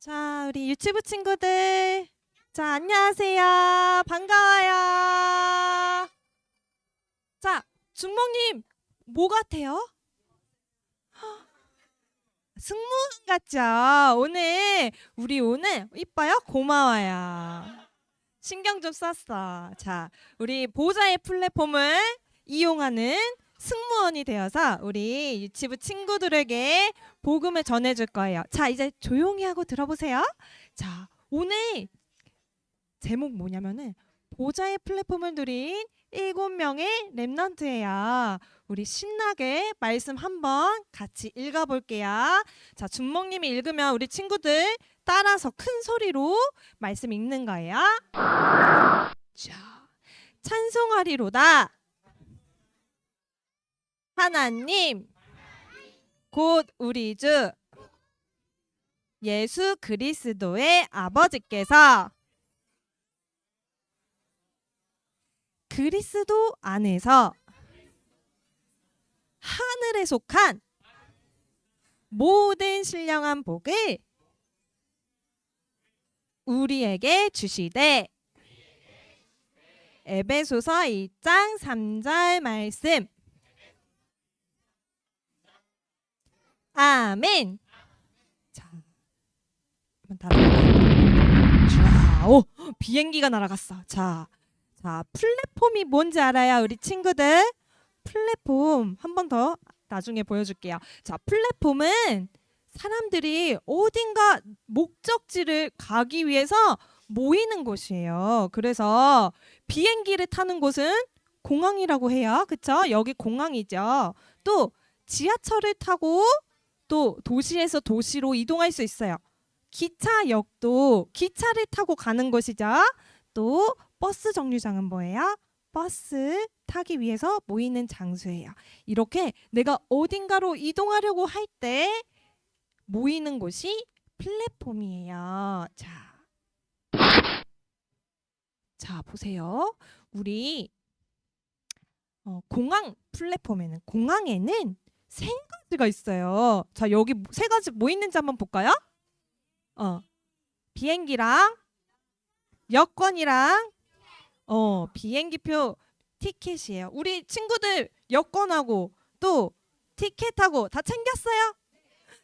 자, 우리 유치부 친구들. 자, 안녕하세요. 반가워요. 자, 중목님, 뭐 같아요? 헉, 승무원 같죠? 오늘, 우리 오늘, 이뻐요? 고마워요. 신경 좀 썼어. 자, 우리 보호자의 플랫폼을 이용하는 승무원이 되어서 우리 유치부 친구들에게 복음을 전해줄 거예요. 자, 이제 조용히 하고 들어보세요. 자, 오늘 제목 뭐냐면은 보좌의 플랫폼을 누린 일곱 명의 랩런트예요. 우리 신나게 말씀 한번 같이 읽어볼게요. 자, 준목님이 읽으면 우리 친구들 따라서 큰 소리로 말씀 읽는 거예요. 자, 찬송하리로다. 하나님, 곧 우리 주 예수 그리스도의 아버지께서 그리스도 안에서 하늘에 속한 모든 신령한 복을 우리에게 주시되 에베소서 2장 3절 말씀 아멘. 자, 한번? 자, 오, 비행기가 날아갔어. 자, 자, 플랫폼이 뭔지 알아요, 우리 친구들? 플랫폼 한 번 더 나중에 보여줄게요. 자, 플랫폼은 사람들이 어딘가 목적지를 가기 위해서 모이는 곳이에요. 그래서 비행기를 타는 곳은 공항이라고 해요. 그쵸? 여기 공항이죠. 또 지하철을 타고 또 도시에서 도시로 이동할 수 있어요. 기차역도 기차를 타고 가는 곳이죠. 또 버스 정류장은 뭐예요? 버스 타기 위해서 모이는 장소예요. 이렇게 내가 어딘가로 이동하려고 할 때 모이는 곳이 플랫폼이에요. 자. 자, 보세요. 우리 어, 공항 플랫폼에는 공항에는 세 가지가 있어요. 자, 여기 세 가지 뭐 있는지 한번 볼까요? 어. 비행기랑 여권이랑 어, 비행기표 티켓이에요. 우리 친구들 여권하고 또 티켓하고 다 챙겼어요?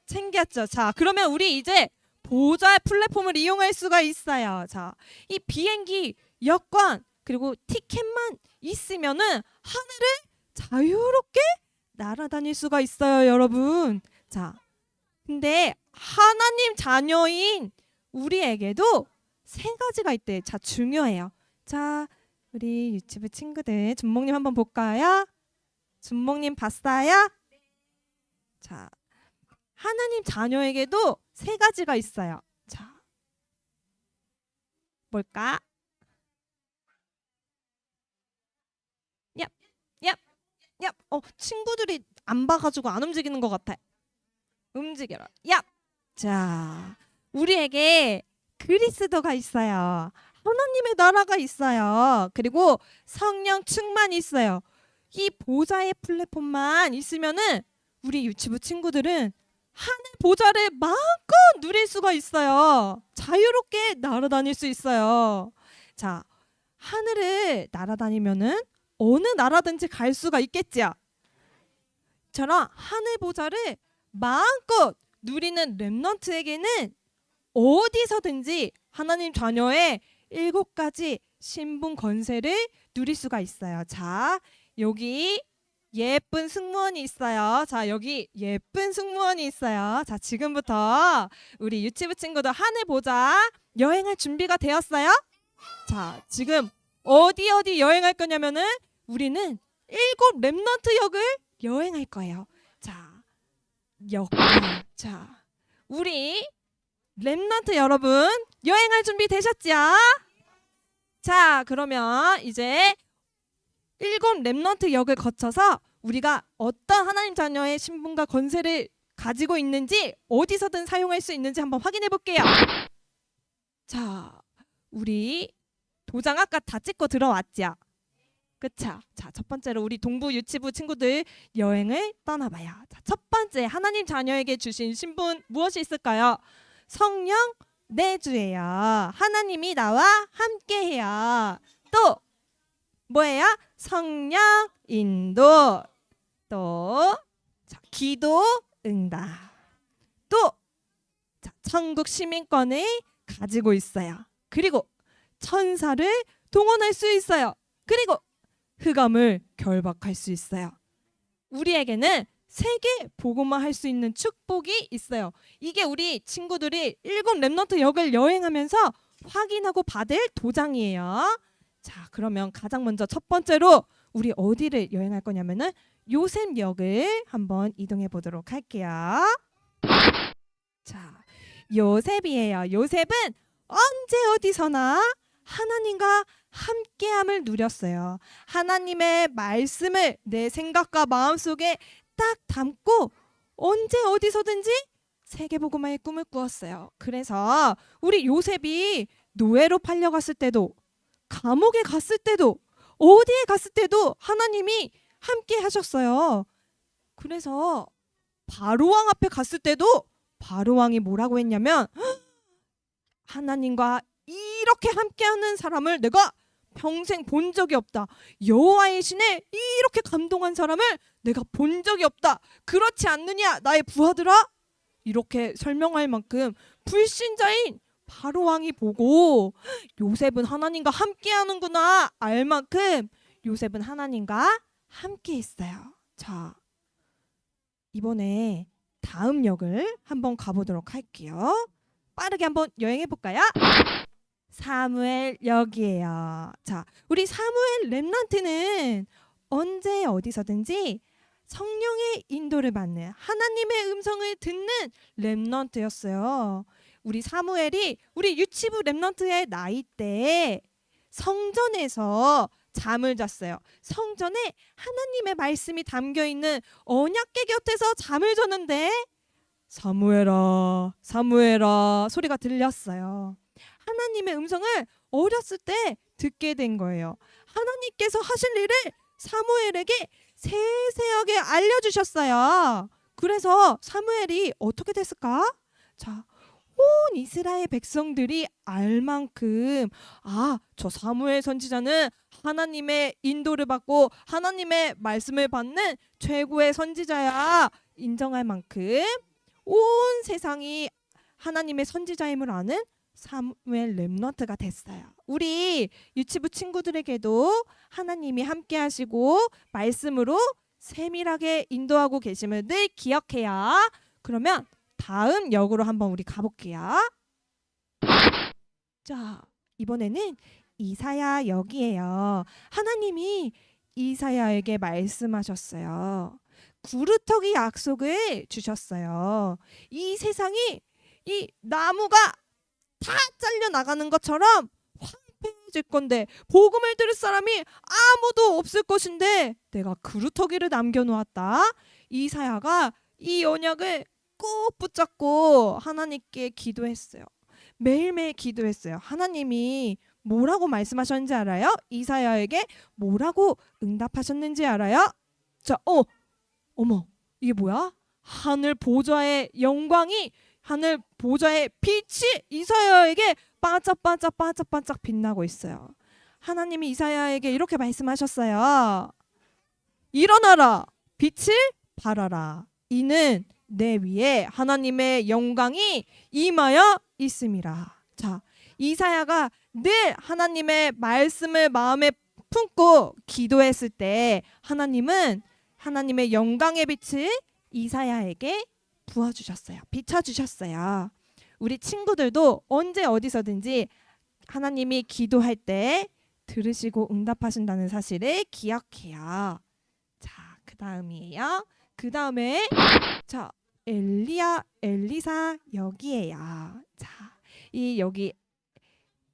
챙겼죠. 자, 그러면 우리 이제 보좌 플랫폼을 이용할 수가 있어요. 자, 이 비행기 여권 그리고 티켓만 있으면은 하늘을 자유롭게 날아다닐 수가 있어요, 여러분. 자, 근데 하나님 자녀인 우리에게도 세 가지가 있대. 자, 중요해요. 자, 우리 유튜브 친구들 준목님 한번 볼까요? 준목님 봤어요? 자, 하나님 자녀에게도 세 가지가 있어요. 자, 뭘까? 얍. 어, 친구들이 안 봐가지고 안 움직이는 것 같아. 움직여라. 얍. 자, 우리에게 그리스도가 있어요. 하나님의 나라가 있어요. 그리고 성령 충만이 있어요. 이 보좌의 플랫폼만 있으면은 우리 유치부 친구들은 하늘 보좌를 마음껏 누릴 수가 있어요. 자유롭게 날아다닐 수 있어요. 자, 하늘을 날아다니면은 어느 나라든지 갈 수가 있겠지요. 저런 하늘 보좌를 마음껏 누리는 렘넌트에게는 어디서든지 하나님 자녀의 일곱 가지 신분 권세를 누릴 수가 있어요. 자, 여기 예쁜 승무원이 있어요. 자, 여기 예쁜 승무원이 있어요. 자, 지금부터 우리 유치부 친구들 하늘 보자 여행할 준비가 되었어요? 자, 지금 어디 어디 여행할 거냐면은 우리는 일곱 랩넌트 역을 여행할 거예요. 자, 역. 자, 우리 랩넌트 여러분 여행할 준비 되셨죠? 자, 그러면 이제 일곱 랩넌트 역을 거쳐서 우리가 어떤 하나님 자녀의 신분과 권세를 가지고 있는지 어디서든 사용할 수 있는지 한번 확인해 볼게요. 자, 우리 도장 아까 다 찍고 들어왔죠? 그쵸? 자, 첫 번째로 우리 동부 유치부 친구들 여행을 떠나봐요. 자, 첫 번째 하나님 자녀에게 주신 신분 무엇이 있을까요? 성령 내주예요. 하나님이 나와 함께해요. 또 뭐예요? 성령 인도. 또 자, 기도 응답. 또 자, 천국 시민권을 가지고 있어요. 그리고 천사를 동원할 수 있어요. 그리고 흑암을 결박할 수 있어요. 우리에게는 세계 복음화 할수 있는 축복이 있어요. 이게 우리 친구들이 일곱 랩넌트 역을 여행하면서 확인하고 받을 도장이에요. 자, 그러면 가장 먼저 첫 번째로 우리 어디를 여행할 거냐면은 요셉 역을 한번 이동해 보도록 할게요. 자, 요셉이에요. 요셉은 언제 어디서나 하나님과 함께함을 누렸어요. 하나님의 말씀을 내 생각과 마음속에 딱 담고 언제 어디서든지 세계복음화의 꿈을 꾸었어요. 그래서 우리 요셉이 노예로 팔려갔을 때도 감옥에 갔을 때도 어디에 갔을 때도 하나님이 함께 하셨어요. 그래서 바로왕 앞에 갔을 때도 바로왕이 뭐라고 했냐면 하나님과 이렇게 함께하는 사람을 내가 평생 본 적이 없다. 여호와의 신에 이렇게 감동한 사람을 내가 본 적이 없다. 그렇지 않느냐, 나의 부하들아? 이렇게 설명할 만큼 불신자인 바로 왕이 보고 요셉은 하나님과 함께하는구나 알 만큼 요셉은 하나님과 함께했어요. 자, 이번에 다음 역을 한번 가보도록 할게요. 빠르게 한번 여행해 볼까요? 사무엘 역이에요. 자, 우리 사무엘 렘넌트는 언제 어디서든지 성령의 인도를 받는 하나님의 음성을 듣는 렘넌트였어요. 우리 사무엘이 우리 유치부 렘넌트의 나이 때에 성전에서 잠을 잤어요. 성전에 하나님의 말씀이 담겨 있는 언약궤 곁에서 잠을 잤는데 사무엘아, 사무엘아 소리가 들렸어요. 하나님의 음성을 어렸을 때 듣게 된 거예요. 하나님께서 하실 일을 사무엘에게 세세하게 알려주셨어요. 그래서 사무엘이 어떻게 됐을까? 자, 온 이스라엘 백성들이 알 만큼 아, 저 사무엘 선지자는 하나님의 인도를 받고 하나님의 말씀을 받는 최고의 선지자야 인정할 만큼 온 세상이 하나님의 선지자임을 아는 사무엘 렘넌트가 됐어요. 우리 유치부 친구들에게도 하나님이 함께 하시고 말씀으로 세밀하게 인도하고 계심을 늘 기억해요. 그러면 다음 역으로 한번 우리 가볼게요. 자, 이번에는 이사야 역이에요. 하나님이 이사야에게 말씀하셨어요. 구루터기 약속을 주셨어요. 이 세상이 이 나무가 다 잘려 나가는 것처럼 황폐해질 건데 복음을 들을 사람이 아무도 없을 것인데 내가 그루터기를 남겨 놓았다. 이사야가 이 언약을 꼭 붙잡고 하나님께 기도했어요. 매일매일 기도했어요. 하나님이 뭐라고 말씀하셨는지 알아요? 이사야에게 뭐라고 응답하셨는지 알아요? 자, 어, 어머, 이게 뭐야? 하늘 보좌의 영광이 하늘 보좌의 빛이 이사야에게 반짝반짝 반짝반짝 빛나고 있어요. 하나님이 이사야에게 이렇게 말씀하셨어요. 일어나라, 빛을 발하라. 이는 내 위에 하나님의 영광이 임하여 있음이라. 자, 이사야가 늘 하나님의 말씀을 마음에 품고 기도했을 때 하나님은 하나님의 영광의 빛을 이사야에게 부어주셨어요. 비춰주셨어요. 우리 친구들도 언제 어디서든지 하나님이 기도할 때 들으시고 응답하신다는 사실을 기억해요. 자, 그 다음이에요. 그 다음에 자 엘리야 엘리사 여기에요. 자, 이 여기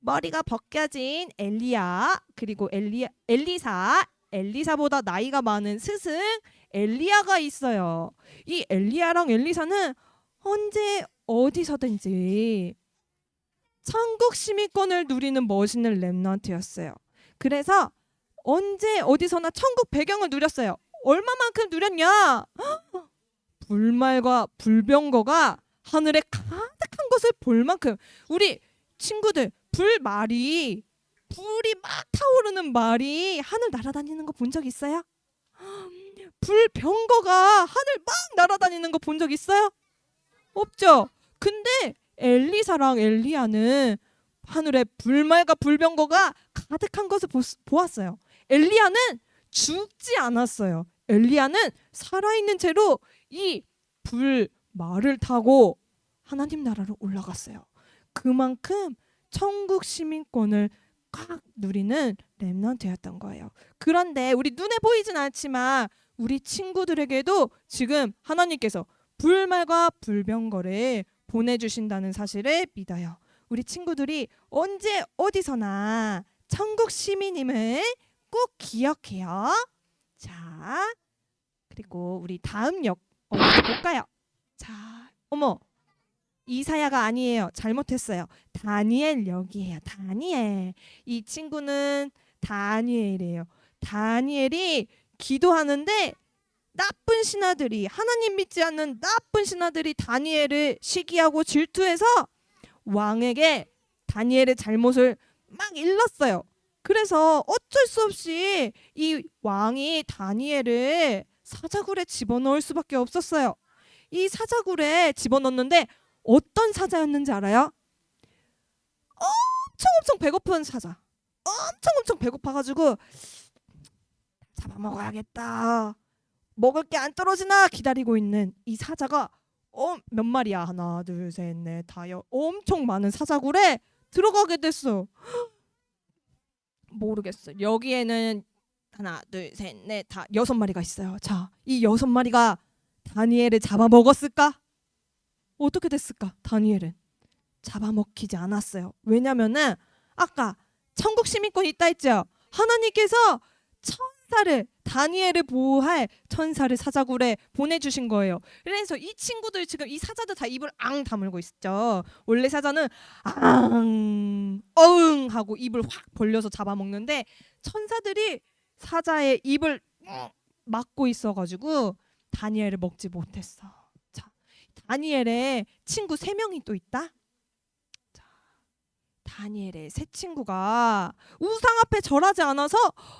머리가 벗겨진 엘리야 그리고 엘리 엘리사 엘리사보다 나이가 많은 스승 엘리야가 있어요. 이 엘리야랑 엘리사는 언제 어디서든지 천국 시민권을 누리는 멋있는 렘넌트였어요. 그래서 언제 어디서나 천국 배경을 누렸어요. 얼마만큼 누렸냐? 불말과 불병거가 하늘에 가득한 가득한 것을 볼 만큼 우리 친구들 불말이 불이 막 타오르는 말이 하늘 날아다니는 거 본 적 있어요? 불 병거가 하늘 막 날아다니는 거 본 적 있어요? 없죠. 근데 엘리사랑 엘리야는 하늘에 불말과 불병거가 가득한 것을 보, 보았어요. 엘리야는 죽지 않았어요. 엘리야는 살아있는 채로 이 불 말을 타고 하나님 나라로 올라갔어요. 그만큼 천국 시민권을 꽉 누리는 렘넌트였던 거예요. 그런데 우리 눈에 보이진 않지만 우리 친구들에게도 지금 하나님께서 불말과 불병거를 보내주신다는 사실을 믿어요. 우리 친구들이 언제 어디서나 천국 시민임을 꼭 기억해요. 자, 그리고 우리 다음 역 어디 볼까요? 자, 어머, 이사야가 아니에요. 잘못했어요. 다니엘 역이에요. 다니엘. 이 친구는 다니엘이에요. 다니엘이 기도하는데 나쁜 신하들이 하나님 믿지 않는 나쁜 신하들이 다니엘을 시기하고 질투해서 왕에게 다니엘의 잘못을 막 일렀어요. 그래서 어쩔 수 없이 이 왕이 다니엘을 사자굴에 집어넣을 수밖에 없었어요. 이 사자굴에 집어넣는데 어떤 사자였는지 알아요? 엄청 엄청 배고픈 사자. 엄청 엄청 배고파가지고 잡아먹어야겠다. 먹을 게 안 떨어지나 기다리고 있는 이 사자가 어, 몇 마리야? 하나, 둘, 셋, 넷, 다, 여 엄청 많은 사자굴에 들어가게 됐어. 모르겠어. 여기에는 하나, 둘, 셋, 넷, 다 여섯 마리가 있어요. 자, 이 여섯 마리가 다니엘을 잡아먹었을까? 어떻게 됐을까? 다니엘은 잡아먹히지 않았어요. 왜냐면은 아까 천국 시민권이 있다 했죠. 하나님께서 천사를 다니엘을 보호할 천사를 사자굴에 보내주신 거예요. 그래서 이 친구들 지금 이 사자들 다 입을 앙 다물고 있죠. 원래 사자는 앙 어응 하고 입을 확 벌려서 잡아먹는데 천사들이 사자의 입을 막고 있어가지고 다니엘을 먹지 못했어. 자, 다니엘의 친구 세 명이 또 있다. 자, 다니엘의 세 친구가 우상 앞에 절하지 않아서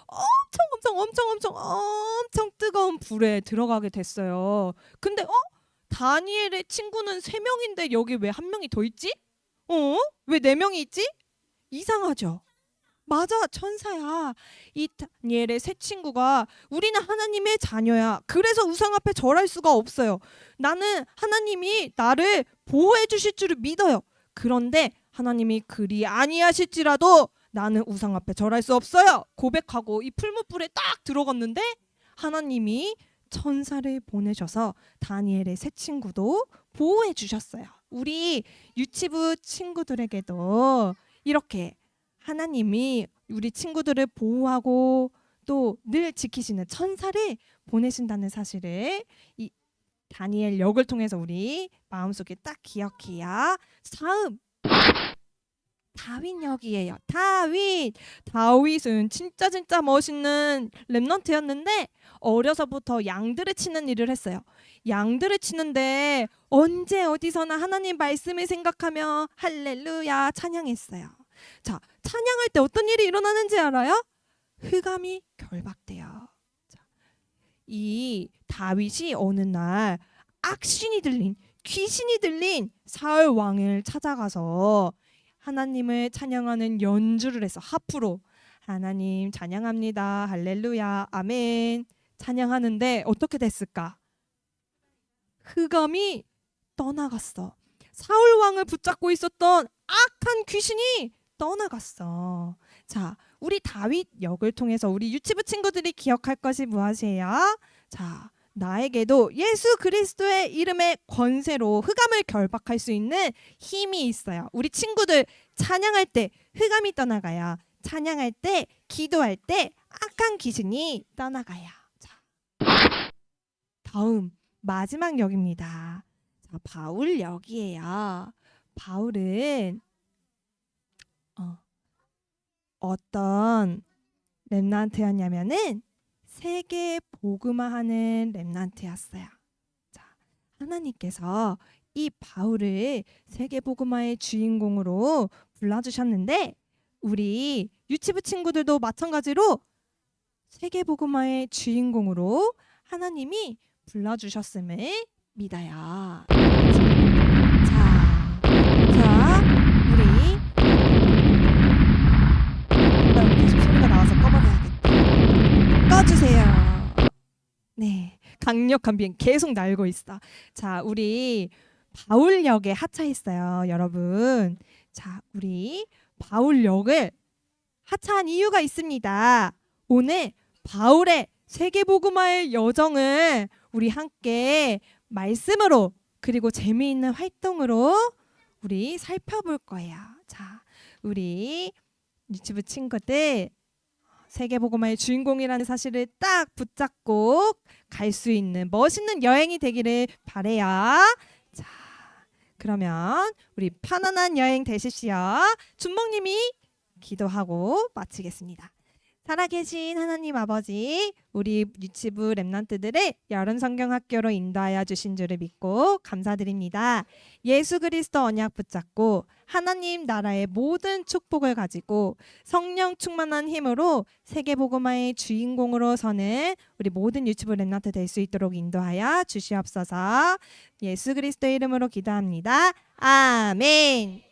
엄청 엄청 엄청 엄청 엄청 뜨거운 불에 들어가게 됐어요. 근데 어? 다니엘의 친구는 세 명인데 여기 왜 한 명이 더 있지? 어? 왜 네 명이 있지? 이상하죠. 맞아, 천사야. 이 다니엘의 세 친구가 우리는 하나님의 자녀야. 그래서 우상 앞에 절할 수가 없어요. 나는 하나님이 나를 보호해 주실 줄을 믿어요. 그런데 하나님이 그리 아니하실지라도 나는 우상 앞에 절할 수 없어요. 고백하고 이 풀무불에 딱 들어갔는데 하나님이 천사를 보내셔서 다니엘의 새 친구도 보호해 주셨어요. 우리 유치부 친구들에게도 이렇게 하나님이 우리 친구들을 보호하고 또 늘 지키시는 천사를 보내신다는 사실을 이 다니엘 역을 통해서 우리 마음속에 딱 기억해야 다음 다윗 역이에요. 다윗. 다윗은 진짜 진짜 멋있는 랩넌트였는데 어려서부터 양들을 치는 일을 했어요. 양들을 치는데 언제 어디서나 하나님 말씀을 생각하며 할렐루야 찬양했어요. 자, 찬양할 때 어떤 일이 일어나는지 알아요? 흑암이 결박돼요. 자, 이 다윗이 어느 날 악신이 들린 귀신이 들린 사울 왕을 찾아가서 하나님을 찬양하는 연주를 해서 하프로 하나님 찬양합니다. 할렐루야. 아멘. 찬양하는데 어떻게 됐을까? 흑암이 떠나갔어. 사울 왕을 붙잡고 있었던 악한 귀신이 떠나갔어. 자, 우리 다윗 역을 통해서 우리 유치부 친구들이 기억할 것이 무엇이에요? 자, 나에게도 예수 그리스도의 이름의 권세로 흑암을 결박할 수 있는 힘이 있어요. 우리 친구들 찬양할 때 흑암이 떠나가야 찬양할 때 기도할 때 악한 귀신이 떠나가야. 자, 다음 마지막 역입니다. 자, 바울 역이에요. 바울은 어, 어떤 렘난트였냐면은 세계 복음화하는 렘난트였어요. 자, 하나님께서 이 바울을 세계 복음화의 주인공으로 불러주셨는데 우리 유치부 친구들도 마찬가지로 세계 복음화의 주인공으로 하나님이 불러주셨음을 믿어요. 자, 자, 우리 나 계속 소리가 나와서 꺼주세요. 네, 강력한 비행 계속 날고 있어. 자, 우리 바울역에 하차했어요, 여러분. 자, 우리 바울역을 하차한 이유가 있습니다. 오늘 바울의 세계복음화의 여정을 우리 함께 말씀으로 그리고 재미있는 활동으로 우리 살펴볼 거예요. 자, 우리 유튜브 친구들 세계복음화의 주인공이라는 사실을 딱 붙잡고 갈 수 있는 멋있는 여행이 되기를 바래요. 자, 그러면 우리 편안한 여행 되십시오. 준목님이 기도하고 마치겠습니다. 살아계신 하나님 아버지, 우리 유치부 랩런트들을 여름 성경학교로 인도하여 주신 줄을 믿고 감사드립니다. 예수 그리스도 언약 붙잡고 하나님 나라의 모든 축복을 가지고 성령 충만한 힘으로 세계복음화의 주인공으로 서는 우리 모든 유치부 랩런트 될 수 있도록 인도하여 주시옵소서. 예수 그리스도의 이름으로 기도합니다. 아멘.